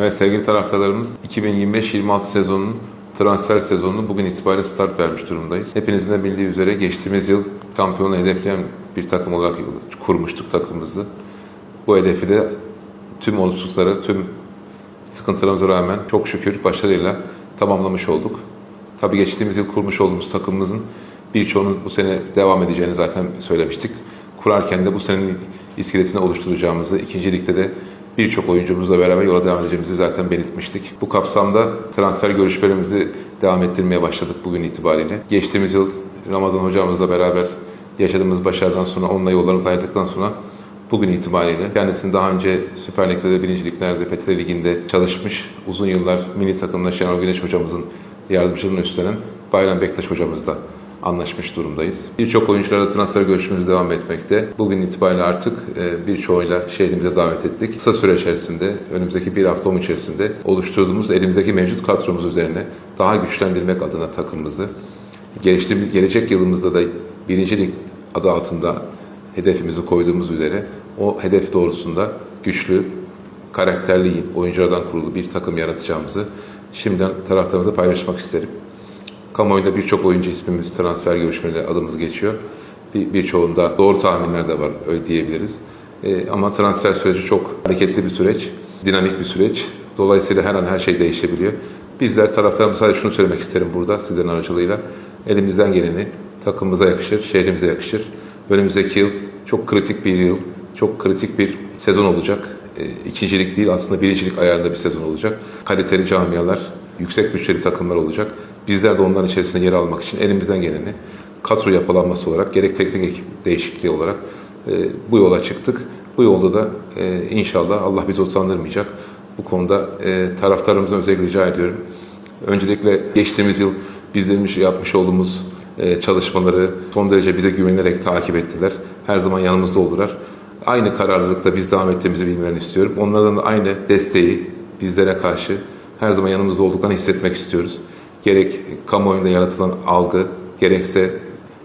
Evet sevgili taraftarlarımız 2025-26 sezonunun transfer sezonunu bugün itibariyle start vermiş durumdayız. Hepinizin de bildiği üzere geçtiğimiz yıl şampiyonu hedefleyen bir takım olarak kurmuştuk takımımızı. Bu hedefi de tüm olumsuzluklara, tüm sıkıntılarımıza rağmen çok şükür başarıyla tamamlamış olduk. Tabii geçtiğimiz yıl kurmuş olduğumuz takımımızın birçoğunun bu sene devam edeceğini zaten söylemiştik. Kurarken de bu senenin iskeletini oluşturacağımızı, ikinci ligde de birçok oyuncumuzla beraber yola devam edeceğimizi zaten belirtmiştik. Bu kapsamda transfer görüşmelerimizi devam ettirmeye başladık bugün itibariyle. Geçtiğimiz yıl Ramazan hocamızla beraber yaşadığımız başarıdan sonra, onunla yollarımızı ayrıldıktan sonra bugün itibariyle kendisini daha önce Süper Lig'de de birinci liglerde, Petre Ligi'nde çalışmış, uzun yıllar milli takımda Şenol Güneş hocamızın yardımcılığını üstlenen Bayram Bektaş hocamızla anlaşmış durumdayız. Birçok oyuncularla transfer görüşmemiz devam etmekte. Bugün itibariyle artık e, birçoğuyla şehrimize davet ettik. Kısa süre içerisinde, önümüzdeki bir hafta on içerisinde oluşturduğumuz elimizdeki mevcut kadromuz üzerine daha güçlendirmek adına takımımızı, gelecek yılımızda da birinci lig adı altında hedefimizi koyduğumuz üzere o hedef doğrusunda güçlü, karakterli oyunculardan kurulu bir takım yaratacağımızı şimdiden taraftarımıza paylaşmak isterim. Kamuoyunda birçok oyuncu ismimiz transfer görüşmeleri adımız geçiyor. Bir, birçoğunda doğru tahminler de var öyle diyebiliriz. Ee, ama transfer süreci çok hareketli bir süreç, dinamik bir süreç. Dolayısıyla her an her şey değişebiliyor. Bizler taraftarımıza sadece şunu söylemek isterim burada sizlerin aracılığıyla. Elimizden geleni takımımıza yakışır, şehrimize yakışır. Önümüzdeki yıl çok kritik bir yıl, çok kritik bir sezon olacak. E, ikincilik değil aslında birincilik ayarında bir sezon olacak. Kaliteli camialar, yüksek bütçeli takımlar olacak. Bizler de onların içerisinde yer almak için elimizden geleni kadro yapılanması olarak gerek teknik ekip değişikliği olarak e, bu yola çıktık. Bu yolda da e, inşallah Allah bizi utandırmayacak. Bu konuda e, taraftarımızdan özellikle rica ediyorum. Öncelikle geçtiğimiz yıl bizlerin yapmış olduğumuz e, çalışmaları son derece bize güvenerek takip ettiler. Her zaman yanımızda oldular. Aynı kararlılıkta biz devam ettiğimizi bilmelerini istiyorum. Onlardan da aynı desteği bizlere karşı her zaman yanımızda olduklarını hissetmek istiyoruz. Gerek kamuoyunda yaratılan algı, gerekse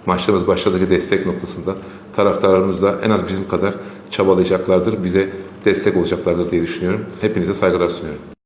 maçlarımız başladığı destek noktasında taraftarlarımız da en az bizim kadar çabalayacaklardır, bize destek olacaklardır diye düşünüyorum. Hepinize saygılar sunuyorum.